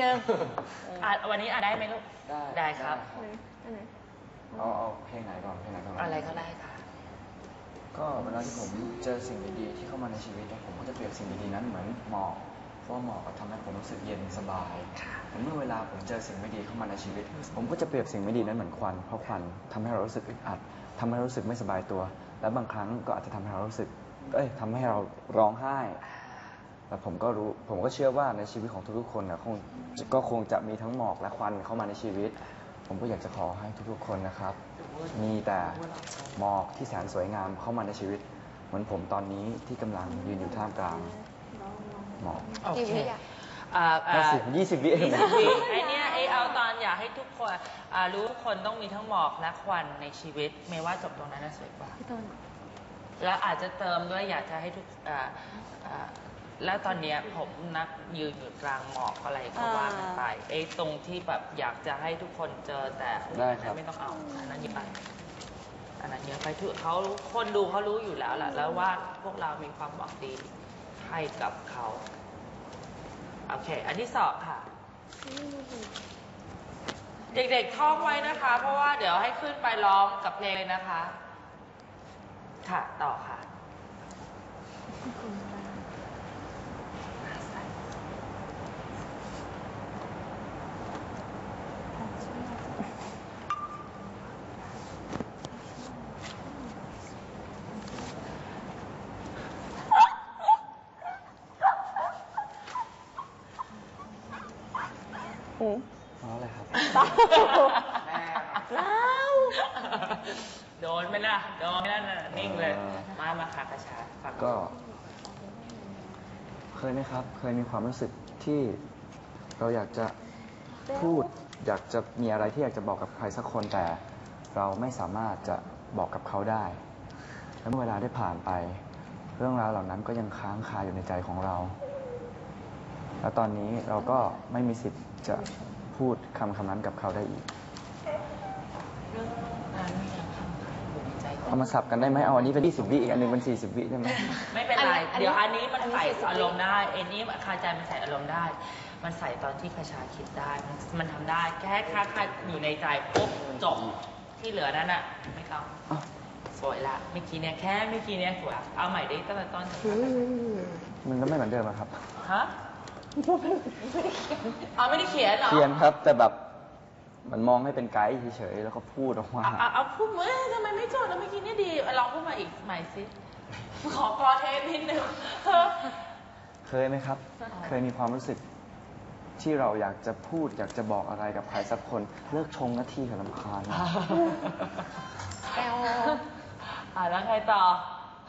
หนึ่งอะวันนี้อะได้ไหมลูก ได้ได้ครับอันไหนเอาเอาเพลงไหนก่อนเพลงไหนก่อนอะไรก็ได้ค่ะ ก็เวลาที่ผมเจอสิ่งดีๆที่เข้ามาในชีวิตเนี่ยผมก็จะเปรียบสิ่งดีๆนั้นเหมือนหมอกเพราะว่าหมอกอะทำให้ผมรู้สึกเย็นสบายแต่เมื่อเวลาผมเจอสิ่งไม่ดีเข้ามาในชีวิต ผมก็จะเปรียบสิ่งไม่ดีนั้นเหมือนควันเพราะควันทำให้เรารู้สึกอึดอัดทำให้เรารู้สึกไม่สบายตัว และบางครั้งก็อาจจะทำให้เรารู้สึก เอ้ยทำให้เราร้องไห้ แต่ผมก็รู้ผมก็เชื่อว่าในชีวิตของทุกๆคนนะคงก็คงจะมีทั้งหมอกและควันเข้ามาในชีวิต ผมก็อยากจะขอให้ทุกๆคนนะครับ มีแต่หมอกที่แสนสวยงามเข้ามาในชีวิต เหมือนผมตอนนี้ที่กำลังยืนอยู่ท่ามกลางหมอกโอกี่เควิอะอ่าอ่าห้าสิบยี่สิบวิเองยี่สิบวิไอเนี้ยไอเอาตอนอยากให้ทุกคนอ่ารู้ทุกคนต้องมีทั้งหมอกและควันในชีวิต ไม่ว่าจบตรงนั้นน่ะสวยกว่าพี่ต้นแล้วอาจจะเติมด้วยอยากจะให้ทุกอ่าอ่า แล้วตอนเนี้ยผมนักยืนอยู่กลางหมอกอะไรก็ว่ากันไปไอ้ตรงที่แบบอยากจะให้ทุกคนเจอแต่ได้ครับ ไม่ต้องเอาอันนั้นเยอะไปอันนั้นเยอะไปทุกเขาคนดูเขารู้อยู่แล้วแหละแล้วว่าพวกเรามีความหวังดีให้กับเขาโอเค อันที่สองค่ะ เด็กๆท่องไว้นะคะ เพราะว่าเดี๋ยวให้ขึ้นไปร้องกับเพลงเลยนะคะ ค่ะ ต่อค่ะหูเพราะ อะไรครับเต้าเต้าโดนไหมล่ะ โดนไหมล่ะน่ะนิ่งเลย เออ มา มาค่ะกระชาฟังก็ เคยไหมครับ เคยมีความรู้สึกที่เราอยากจะพูด อยากจะมีอะไรที่อยากจะบอกกับใครสักคนแต่ เราไม่สามารถจะบอกกับเขาได้ แล้วเมื่อเวลาได้ผ่านไป เรื่องราวเหล่านั้นก็ยังค้างคาอยู่ในใจของเรา และตอนนี้เราก็ไม่มีสิทธิ์จะพูดคำคำนั้นกับเขาได้อีก เรื่องนั้นยังค้างคาอยู่ในใจขอเอางมาสับกันได้ไหมเอาอันนี้เป็น 20 วิอีกอันหนึงเป็น 40 วิได้ไหม ไม่เป็นไร อันนี้เดี๋ยวอันนี้มันอันนี้ใส่40อารมณ์ได้เอ็นนี้คาใจมันใส่อารมณ์ได้ มันใส่ตอนที่คาชาคิดได้ มันมันทำได้แค่คาคาอยู่ในใจปุ๊บจบที่เหลือนั้นอะ ไม่ต้องอ้าว สวยละเมื่อกี้เนี่ยแค่เมื่อกี้เนี่ยสวยเอาใหม่ได้ตั้งแต่ต้นมันก็ไม่เหมือนเดิมอะครับ ฮะ อ๋อไม่ได้เขียนเหรอเขียนครับ แต่แบบมันมองให้เป็นไกด์เฉยๆแล้วก็พูดออกมา เอาเอาเอาพูดมาเอ้ยทำไมไม่จดแล้วเมื่อกี้เนี่ยดีลองพูดมาอีกใหม่สิ ขอกอเทปนิดนึงเคยไหมครับ เคยมีความรู้สึก ที่เราอยากจะพูดอยากจะบอกอะไรกับใครสักคน เลิกชงนาทีกับลำคาญแอลอ่าแล้วใครต่อ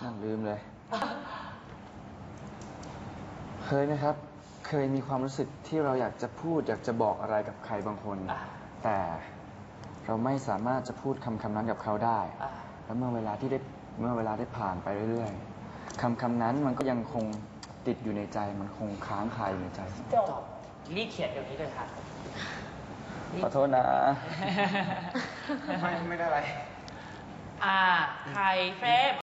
นั่งลืมเลย เคยไหมครับ เคยมีความรู้สึกที่เราอยากจะพูด อยากจะบอกอะไรกับใครบางคน อ่า แต่เราไม่สามารถจะพูดคำคำนั้นกับเขาได้ อ่า แล้วเมื่อเวลาที่ได้เมื่อเวลาได้ผ่านไปเรื่อยๆคำคำนั้นมันก็ยังคงติดอยู่ในใจ มันคงค้างคาอยู่ในใจ จบรีบเขียนเดี๋ยวนี้เลยค่ะ ขอโทษนะ ไม่ไม่ได้อะไร อ่า ใครเฟรม